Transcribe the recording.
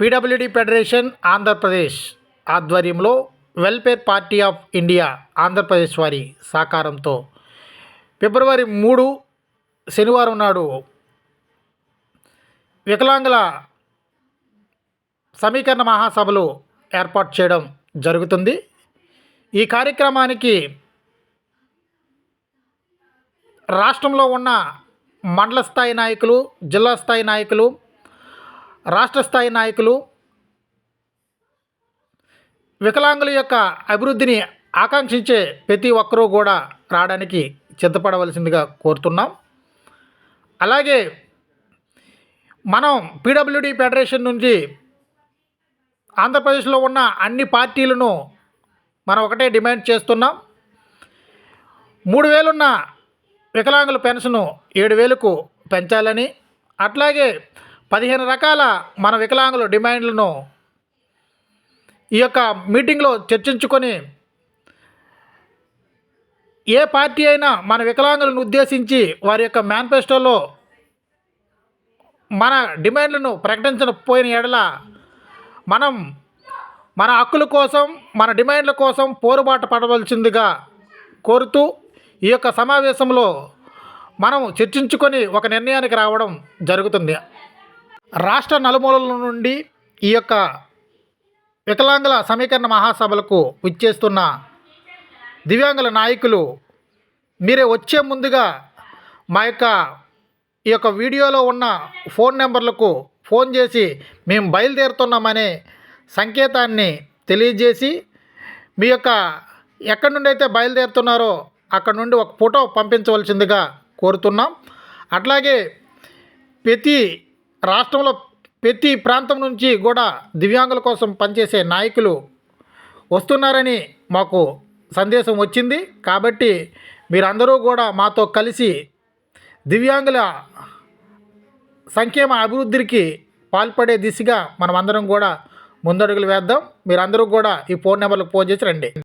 PWD federation Andhra Pradesh ఆధ్వర్యంలో welfare party of India Andhra Pradesh వారి సహకారంతో ఫిబ్రవరి మూడు శనివారం నాడు వికలాంగుల సమీకరణ మహాసభలు ఏర్పాటు చేయడం జరుగుతుంది. ఈ కార్యక్రమానికి రాష్ట్రంలో ఉన్న మండల స్థాయి నాయకులు జిల్లా స్థాయి నాయకులు రాష్ట్ర స్థాయి నాయకులు వికలాంగుల యొక్క అభివృద్ధిని ఆకాంక్షించే ప్రతి ఒక్కరూ కూడా రావడానికి సిద్ధపడవలసిందిగా కోరుతున్నాం. అలాగే మనం పీడబ్ల్యూడి ఫెడరేషన్ నుంచి ఆంధ్రప్రదేశ్లో ఉన్న అన్ని పార్టీలను మనం ఒకటే డిమాండ్ చేస్తున్నాం. మూడు వేలున్న వికలాంగుల పెన్షను ఏడు వేలకు పెంచాలని అట్లాగే పదిహేను రకాల మన వికలాంగుల డిమాండ్లను ఈ యొక్క మీటింగ్లో చర్చించుకొని ఏ పార్టీ అయినా మన వికలాంగులను ఉద్దేశించి వారి యొక్క మేనిఫెస్టోలో మన డిమాండ్లను ప్రకటించకపోయిన ఎడల మనం మన హక్కుల కోసం మన డిమాండ్ల కోసం పోరుబాటు పడవలసిందిగా కోరుతూ ఈ యొక్క సమావేశంలో మనం చర్చించుకొని ఒక నిర్ణయానికి రావడం జరుగుతుంది. రాష్ట్ర నలుమూలల నుండి ఈ యొక్క వికలాంగుల సమీకరణ మహాసభలకు విచ్చేస్తున్న దివ్యాంగుల నాయకులు మీరే వచ్చే ముందుగా మా యొక్క ఈ యొక్క వీడియోలో ఉన్న ఫోన్ నెంబర్లకు ఫోన్ చేసి మేము బయలుదేరుతున్నామనే సంకేతాన్ని తెలియజేసి మీ యొక్క ఎక్కడి నుండి అయితే బయలుదేరుతున్నారో అక్కడ నుండి ఒక ఫోటో పంపించవలసిందిగా కోరుతున్నాం. అట్లాగే ప్రతి రాష్ట్రంలో ప్రతి ప్రాంతం నుంచి కూడా దివ్యాంగుల కోసం పనిచేసే నాయకులు వస్తున్నారని మాకు సందేశం వచ్చింది. కాబట్టి మీరందరూ కూడా మాతో కలిసి దివ్యాంగుల సంక్షేమ అభివృద్ధికి పాల్పడే దిశగా మనమందరం కూడా ముందడుగులు వేద్దాం. మీరందరూ కూడా ఈ ఫోన్ నెంబర్లకు ఫోన్ చేసి రండి.